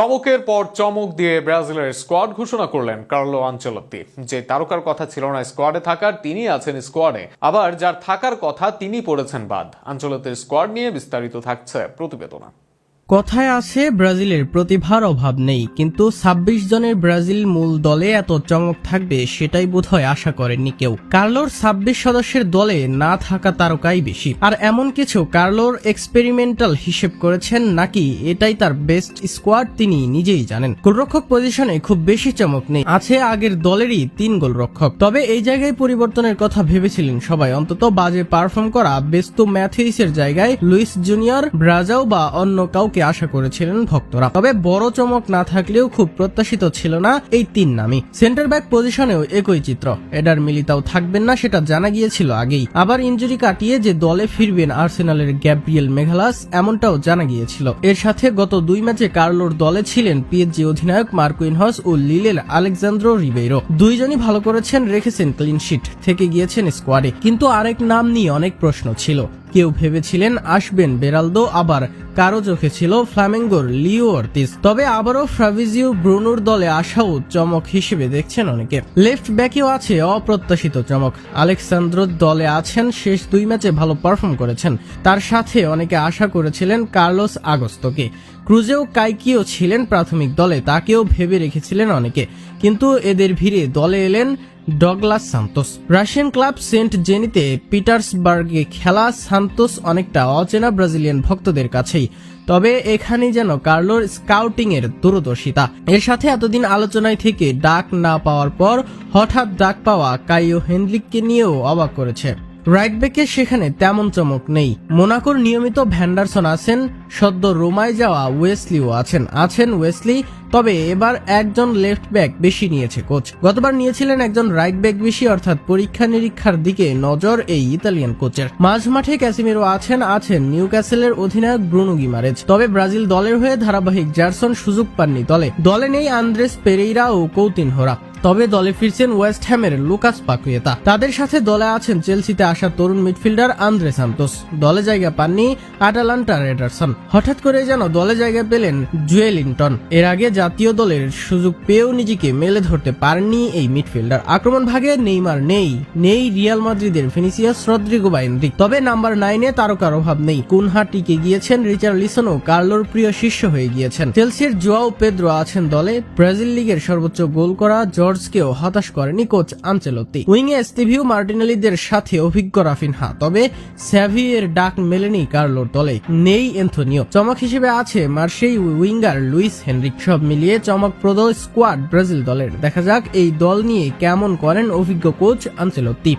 চমকের পর চমক দিয়ে ব্রাজিলের স্কোয়াড ঘোষণা করলেন কার্লো আঞ্চলত্তি যে তারকার কথা ছিল না স্কোয়াডে থাকার তিনি আছেন স্কোয়াডে। আবার যার থাকার কথা তিনি পড়েছেন বাদ। আঞ্চলত্তির স্কোয়াড নিয়ে বিস্তারিত থাকছে প্রতিবেদনা। কথায় আছে, ব্রাজিলের প্রতিভার অভাব নেই, কিন্তু ২৬ জনের ব্রাজিল মূল দলে এত চমক থাকবে সেটাই বোধহয় আশা করেননি কেউ। কার্লোর ২৬ সদস্যের দলে না থাকা তারকাই বেশি। আর এমন কিছু কার্লোর এক্সপেরিমেন্টাল হিসেব করেছেন নাকি এটাই তার বেস্ট স্কোয়াড তিনি নিজেই জানেন। গোলরক্ষক পজিশনে খুব বেশি চমক নেই। আছে আগের দলেরই তিন গোলরক্ষক। তবে এই জায়গায় পরিবর্তনের কথা ভেবেছিলেন সবাই। অন্তত বাজে পারফর্ম করা বেস্তু ম্যাথিউসের জায়গায় লুইস জুনিয়র, ব্রাজাও বা অন্য কাউকে আশা করেছিলেন ভক্তরা। তবে বড় চমক না থাকলেও খুব প্রত্যাশিত ছিল না এই তিন নামই। সেন্টার ব্যাক পজিশনেও একই চিত্র। এডার মিলিতাও থাকবেন না সেটা জানা গিয়েছিল আগেই। আবার ইঞ্জুরি কাটিয়ে যে দলে ফিরবেন আর্সেনালের গ্যাব্রিয়েল মেঘালাস এমনটাও জানা গিয়েছিল। এর সাথে গত দুই ম্যাচে কার্লোর দলে ছিলেন পিএসজি অধিনায়ক মার্কুইনহস ও লিলের আলেকজান্দ্রো রিবেইরো। দুইজনই ভালো করেছেন, রেখেছেন ক্লিনশিট থেকে গিয়েছেন স্কোয়াডে কিন্তু আরেক নাম নিয়ে অনেক প্রশ্ন ছিল। কেউ ভেবেছিলেন আসবেন বেরালদো, আবার কারও চোখে ছিল ফ্লামেঙ্গোর লিও অর্তিস। তবে আবারও ফ্রাভিজিও ব্রুনোর দলে আসাও চমক হিসেবে দেখছেন অনেকে। লেফট ব্যাকেও আছে অপ্রত্যাশিত চমক। আলেকসান্দ্র দলে আছেন, শেষ দুই ম্যাচে ভালো পারফর্ম করেছেন। তার সাথে অনেকে আশা করেছিলেন কার্লোস আগস্তকে। ক্রুজেও কাইকিও ছিলেন প্রাথমিক দলে, তাকেও ভেবে রেখেছিলেন অনেকে। কিন্তু এদের ভিড়ে দলে এলেন Douglas Santos. Russian club Saint জেনিতে পিটার্সবার্গে খেলা সান্তোস অনেকটা অচেনা ব্রাজিলিয়ান ভক্তদের কাছেই। তবে এখানে যেন কার্লোর স্কাউটিং এর দূরদর্শিতা। এর সাথে এতদিন আলোচনায় থেকে ডাক না পাওয়ার পর হঠাৎ ডাক পাওয়া কাইও হেনলিককে নিয়েও অবাক করেছে। রাইট ব্যাকে সেখানে তেমন চমক নেই। মোনাকোর নিয়মিত ভ্যান্ডারসন আছেন, সদ্য রোমায় যাওয়া ওয়েসলিও আছেন। আছেন ওয়েসলি, তবে এবার একজন লেফট ব্যাক বেশি নিয়েছে কোচ। গতবার নিয়েছিলেন একজন রাইট ব্যাক বেশি, অর্থাৎ পরীক্ষা নিরীক্ষার দিকে নজর এই ইতালিয়ান কোচের। মাঝ মাঠে ক্যাসিমিরো আছেন আছেন নিউ ক্যাসেলের অধিনায়ক ব্রুনো গিমারেজ। তবে ব্রাজিল দলের হয়ে ধারাবাহিক জারসন সুযোগ পাননি দলে। দলে নেই আন্দ্রেস পেরেইরা ও কৌতিন হোরা। তবে দলে ফিরছেন ওয়েস্ট হ্যামের লুকাস পাকুয়েতা। তাদের সাথে দলে আছেন চেলসিতে আসা তরুণ মিডফিল্ডার আন্দ্রে সান্তোস। দলে জায়গা পাননি আটালান্টা রেডারসন। হঠাৎ করে যেন দলে জায়গা পেলেন জুয়েলিংটন। এর আগে জাতীয় দলের সুযোগ পেয়েও নিজেকে মেলে ধরতে পারেননি এই মিডফিল্ডার। আক্রমণ ভাগে নেইমার নেই নেই রিয়াল মাদ্রিদের ফিনিসিয়াস রদ্রিগো বাইন্দ্রিক। তবে নাম্বার নাইনে তারকার অভাব নেই। কুনহা টিকে গিয়েছেন রিচার্ড লিসনও কার্লোর প্রিয় শিষ্য হয়ে গিয়েছেন। চেলসির জোয়াও পেদ্রো আছেন দলে। ব্রাজিল লিগের সর্বোচ্চ গোল করা জর্জকেও হতাশ করেনি কোচ আঞ্চেলতি উইংয়ে স্টিভিও মার্টিনেলিদের সাথে অভিজ্ঞ রাফিনহা, তবে স্যাভিয়ের ডাক মেলেনি কার্লোর দলে। নেই এন্থনিও চমক হিসেবে আছে মার্সেই উইঙ্গার লুইস হেনরিক। সব মিলিয়ে চমকপ্রদ স্কোয়াড ব্রাজিল দলের। দেখা যাক এই দল নিয়ে কেমন করেন অভিজ্ঞ কোচ আনচেলত্তি।